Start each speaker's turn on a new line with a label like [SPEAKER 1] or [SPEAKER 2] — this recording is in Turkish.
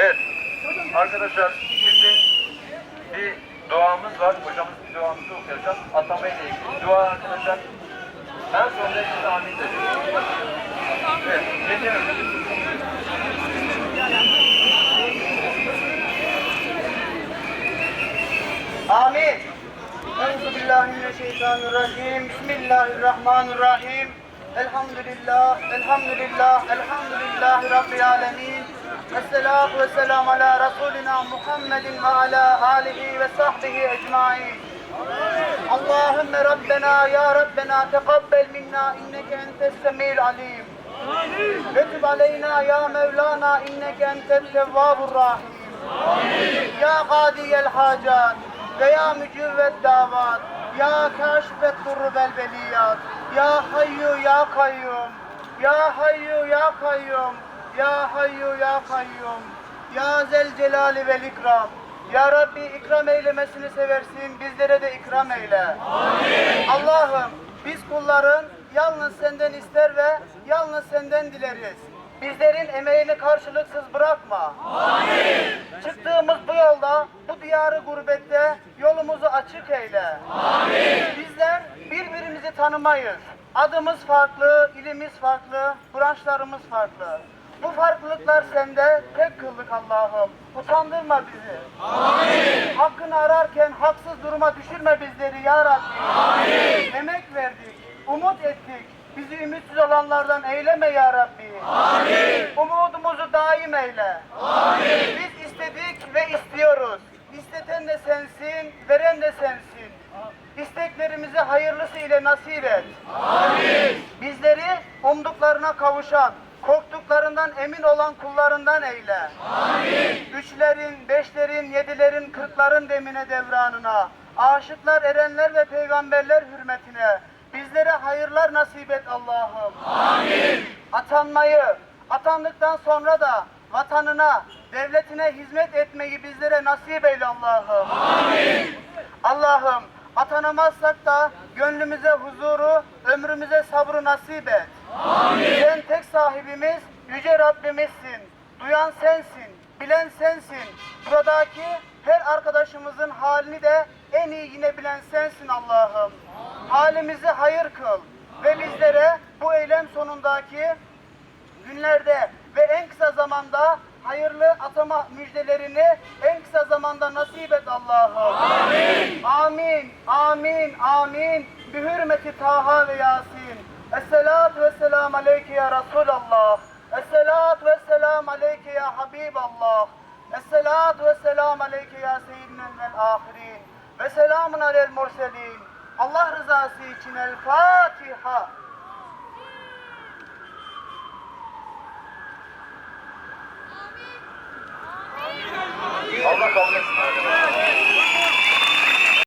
[SPEAKER 1] Evet. Arkadaşlar şimdi bir duamız var. Hocamız bir duamızı okuyacak. Atama ile ilgili dua arkadaşlar. En sonunda size amin diyeceğiz. Evet. Dinliyorum.
[SPEAKER 2] Amin. Euzu billahi mineşşeytanirracim. Bismillahirrahmanirrahim. Elhamdülillah, elhamdülillah, elhamdülillahi Rabbil alemin. Esselatu vesselam ala Resulina Muhammedin ve ala alihi ve sahbihi ecmain. Allahümme Rabbena ya Rabbena tekabbel minna inneke entes semil alim. Ve tüb aleyna ya Mevlana inneke entet tevvabur rahim. Ya kadiyel hacat ve ya mücüvvet davat ya kaşfet durru vel beliyat ya hayyu ya kayyum ya hayyu ya kayyum ya hayyu ya kayyum ya zel celali vel ikram. Ya Rabbi ikram eylemesini seversin bizlere de ikram eyle. Allah'ım biz kulların yalnız senden ister ve yalnız senden dileriz. Bizlerin emeğini karşılıksız bırakma. Çıktığımız bu yolda, bu diyarı gurbette yolumuzu açık eyle. Bizler birbirimizi tanımayız. Adımız farklı, ilimiz farklı, branşlarımız farklı. Bu farklılıklar sende tek kıldık Allah'ım. Utandırma bizi. Hakkını ararken haksız duruma düşürme bizleri ya Rabbi. Emek verdik, umut ettik. Bizi ümitsiz olanlardan eyleme ya Rabbi. Umudumuzu daim eyle. Biz istedik ve istiyoruz. İsteten de sensin, veren de sensin. İsteklerimizi hayırlısı ile nasip et. Bizleri umduklarına kavuşan, korktuklarından emin olan kullarından eyle. Üçlerin, beşlerin, yedilerin, kırkların demine devranına, aşıklar, erenler ve peygamberler hürmetine bizlere hayırlar nasip et Allah'ım. Atanmayı, atandıktan sonra da vatanına, devletine hizmet etmeyi bizlere nasip eyle Allah'ım. Allah'ım atanamazsak da gönlümüze huzuru, ömrümüze sabrı nasip et. Sen tek sahibimiz Yüce Rabbimizsin. Duyan sensin, bilen sensin. Buradaki her arkadaşımızın halini de en iyi yine bilen sensin Allah'ım. Halimizi hayır kıl ve bizlere bu eylem sonundaki günlerde ve en kısa zamanda hayırlı atama müjdelerini en kısa zamanda nasip et Allah'ım. Amin. Amin. Amin. Amin. Bi hürmeti Taha ve Yasin. Esselatu ve selam aleyke ya Resulallah. Esselatu ve selam aleyke ya Habiballah. Esselatu ve selam aleyke ya seyyidinen vel ahirin. Ve selamun alel murselin. Allah rızası için el Fatiha.